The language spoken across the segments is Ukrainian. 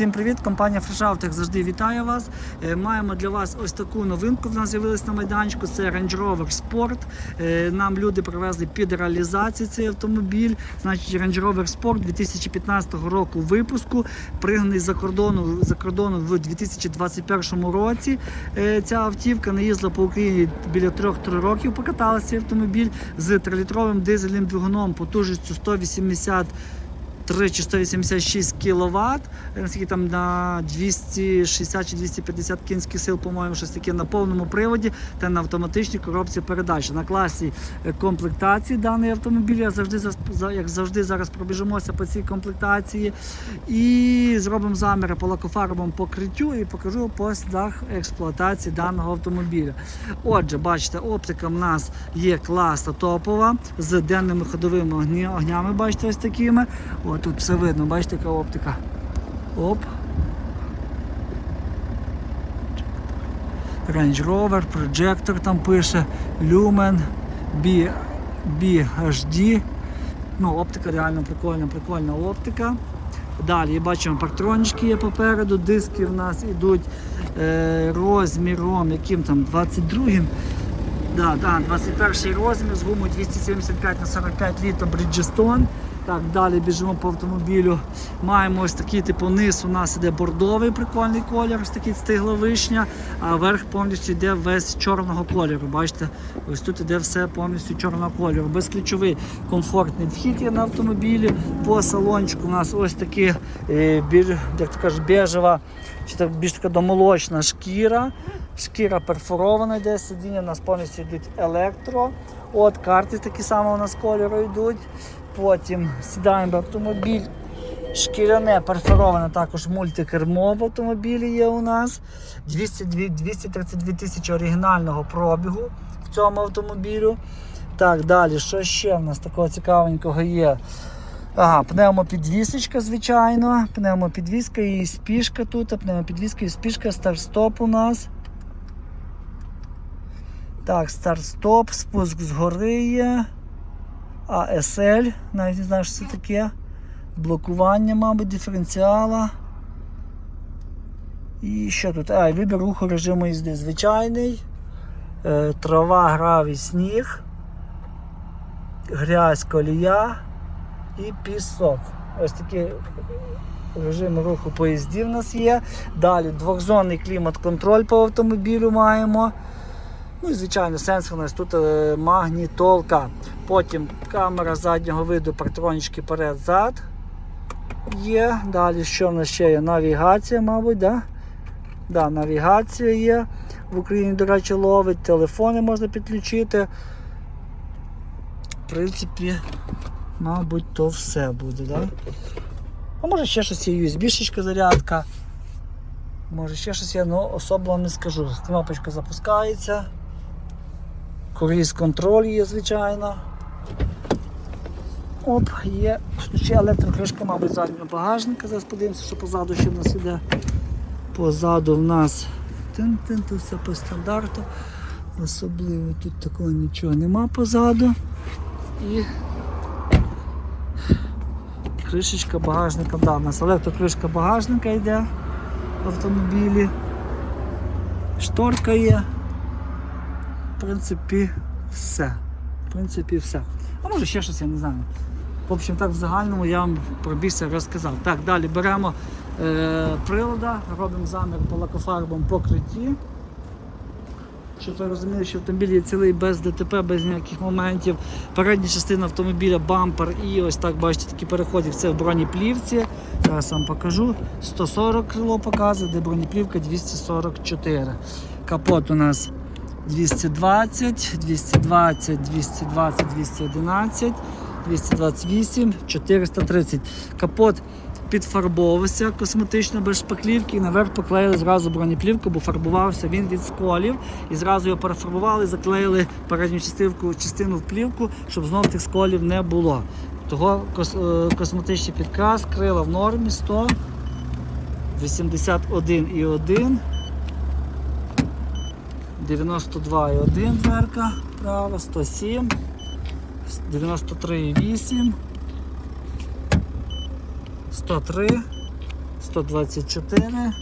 Всім привіт! Компанія Фрешавтек завжди вітає вас. Е, Маємо для вас ось таку новинку. В нас з'явилась на майданчику. Це Range Rover Sport. Е, Нам люди привезли під реалізацію цей автомобіль. Значить, Range Rover Sport 2015 року випуску. Пригнаний за кордону за кордону в 2021 році. Е, Ця автівка не по Україні біля 3-3 років. Покаталася автомобіль з 3-літровим дизельним двигуном потужністю 180 3 чи 186 кВт, наскільки там на 260 чи 250 кінських сил, по-моєму, щось таке на повному приводі та на автоматичній коробці передач. На класі е, комплектації даний автомобіль. Я завжди як завжди зараз пробіжимося по цій комплектації і зробимо заміри по лакофарбовому покриттю і покажу по слідах експлуатації даного автомобіля. Отже, бачите, оптика в нас є класна топова з денними ходовими огнями. Бачите, ось такими. Тут все видно, бачите, яка оптика. Оп. Range Rover, Projector там пише, Lumen, B, BHD. Ну, оптика реально прикольна, прикольна оптика. Далі бачимо партрончики є попереду, диски в нас йдуть е, розміром, яким там 22-м. Да, да, 21 розмір з гумою 275 на 45 літрів Bridgestone. Так, далі біжимо по автомобілю. Маємо ось такий типу низ. У нас іде бордовий прикольний колір, ось такий стигла вишня, а верх повністю йде весь чорного кольору. Бачите, ось тут іде все повністю чорного кольору. Безключовий комфортний вхід є на автомобілі. По салончику у нас ось такі, е, як то кажуть, бежева, чи так більш така домолочна шкіра. Шкіра перфорована йде, сидіння у нас повністю йдуть електро. От карти такі самі у нас кольору йдуть. Потім сідаємо в автомобіль. Шкіряне перфороване також мультикермо в автомобілі є у нас. 202 232 тисячі оригінального пробігу в цьому автомобілю. Так, далі, що ще в нас такого цікавенького є? Ага, пневмопідвісочка, звичайно. Пневмопідвіска і спішка тут. Пневмопідвіска і спішка, старт-стоп у нас. Так, старт-стоп, спуск згори є. АСЛ, навіть не знаю, що це таке. Блокування, мабуть, диференціала. І що тут? А, вибір руху режиму їзди. Звичайний. Е, трава, гравій, сніг. Грязь, колія і пісок. Ось такі режими руху поїздів у нас є. Далі двохзонний клімат-контроль по автомобілю маємо. Ну і звичайно, сенсорність тут е, магнітолка. Потім камера заднього виду, партронічки перед-зад є. Далі що в нас ще є? Навігація, мабуть, да? Да, навігація є. В Україні, до речі, ловить, телефони можна підключити. В принципі, мабуть, то все буде, да? А може ще щось є USB-шечка зарядка. Може ще щось є, але особливо не скажу. Кнопочка запускається. Круїз контроль є, звичайно. Оп, є ще електрокришка, мабуть, заднього багажника. Зараз подивимося, що позаду ще в нас іде. Позаду в нас тин-тин, тут все по стандарту. Особливо тут такого нічого нема позаду. І кришечка багажника. Да, у нас електрокришка багажника йде в автомобілі. Шторка є. Принципі, все. В принципі, все. А може ще щось, я не знаю. В общем, так в загальному я вам про більше розказав. Так, далі беремо е, прилада, робимо замір по лакофарбовому покритті. Щоб ви розуміли, що автомобіль є цілий без ДТП, без ніяких моментів. Передня частина автомобіля, бампер і ось так бачите, такі переходи. Це в бронеплівці. Зараз вам покажу. 140 крило показує, де бронеплівка 244. Капот у нас 220, 220, 220, 211, 228, 430. Капот підфарбовувався косметично без шпаклівки і наверх поклеїли зразу бронеплівку, бо фарбувався він від сколів. І зразу його перефарбували, заклеїли передню частинку, частину в плівку, щоб знов тих сколів не було. Того кос- е, косметичний підкрас, крила в нормі 100, 81,1. 92,1 дверка права, 107, 93,8, 103, 124,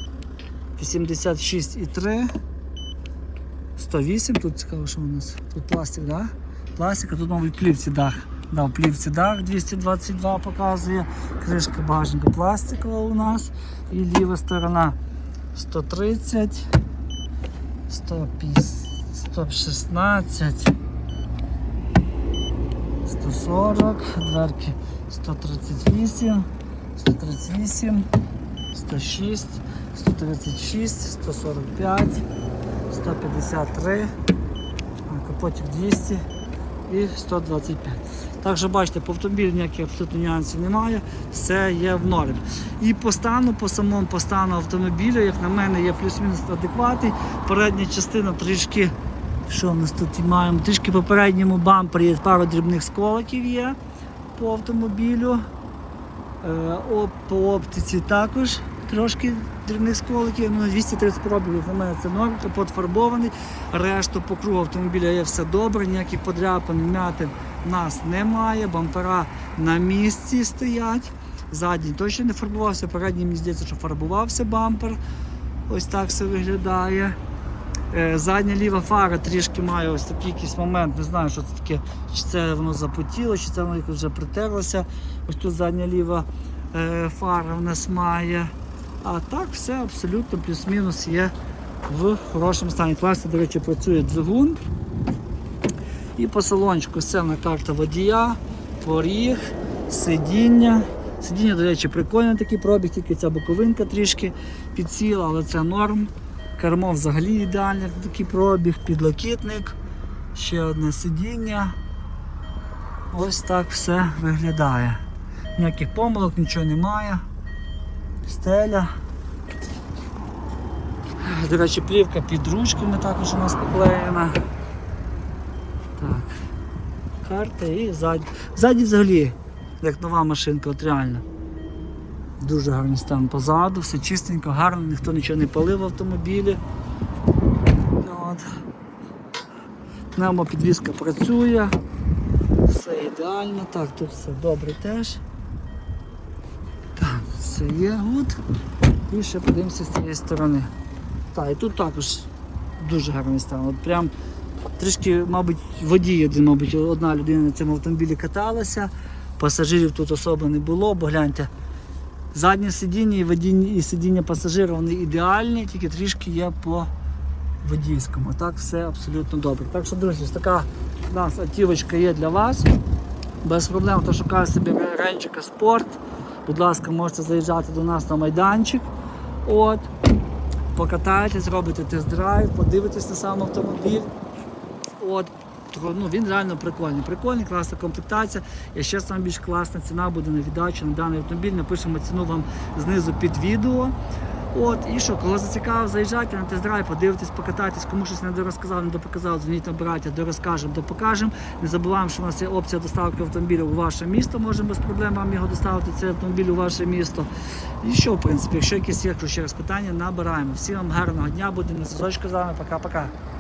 86,3, 108. Тут цікаво, що у нас. Тут пластик, да? Пластик, а тут новий плівці дах. Да, плівці дах 222 показує. Кришка багажника пластикова у нас. І ліва сторона 130, 150, 116. 140, дверки 138, 138, 106, 136, 145, 153, а, капотик 200 і 125. Так що бачите, по автомобілю ніяких абсолютно нюансів немає, все є в нормі. І по стану, по самому по стану автомобіля, як на мене, є плюс-мінус адекватний. Передня частина трішки що ми тут і маємо? Трішки по передньому бампері є пару дрібних сколиків є по автомобілю. Е, по оптиці також трошки дрібних сколиків. Ну, 230 пробігів для мене це норм, капот фарбований. Решту по кругу автомобіля є все добре, ніяких подряпин, м'ятин нас немає, бампера на місці стоять. Задній точно не фарбувався, передній мені здається, що фарбувався бампер. Ось так все виглядає. Е, Задня ліва фара трішки має ось такий якийсь момент, не знаю, що це таке, чи це воно запотіло, чи це воно якось вже притерлося. Ось тут задня ліва е, фара в нас має. А так все абсолютно плюс-мінус є в хорошому стані. Класно, до речі, працює двигун. І по салончику сцена карта водія, поріг, сидіння. Сидіння, до речі, прикольне такий пробіг, тільки ця боковинка трішки підсіла, але це норм. Кермо взагалі ідеальне, такий пробіг, підлокітник, ще одне сидіння. Ось так все виглядає. Ніяких помилок, нічого немає. Стеля. До речі, плівка під ручками також у нас поклеєна. Так. Карта і ззаді. Ззаді взагалі, як нова машинка, от реально. Дуже гарний стан позаду, все чистенько, гарно, ніхто нічого не палив в автомобілі. От. Пневмопідвізка працює, все ідеально, так, тут все добре теж. Все є гуд. І ще подивимося з цієї сторони. Так, і тут також дуже гарний стан. От прям трішки, мабуть, водій один, мабуть, одна людина на цьому автомобілі каталася, пасажирів тут особо не було, бо гляньте. Заднє сидіння і, водіння, і сидіння пасажира вони ідеальні, тільки трішки є по водійському. Так все абсолютно добре. Так що, друзі, така у нас автівочка є для вас. Без проблем, хто шукає собі ренчика спорт. Будь ласка, можете заїжджати до нас на майданчик. От. Покатаєтесь, зробите тест-драйв, подивитесь на сам автомобіль. От. Ну, він реально прикольний. Прикольний, класна комплектація. І ще саме більш класна ціна буде на віддачу на даний автомобіль. Напишемо ціну вам знизу під відео. От, і що, кого зацікавив, заїжджайте на тест-драйв, подивитесь, покатайтесь, кому щось не дорозказав, не допоказав, дзвоніть набирайте, дорозкажемо, допокажемо. Не забуваємо, що у нас є опція доставки автомобіля у ваше місто. Можемо без проблем вам його доставити, цей автомобіль у ваше місто. І що, в принципі, якщо якісь є ще раз питання, набираємо. Всім вам гарного дня, будемо на зв'язочку з вами. Пока-пока.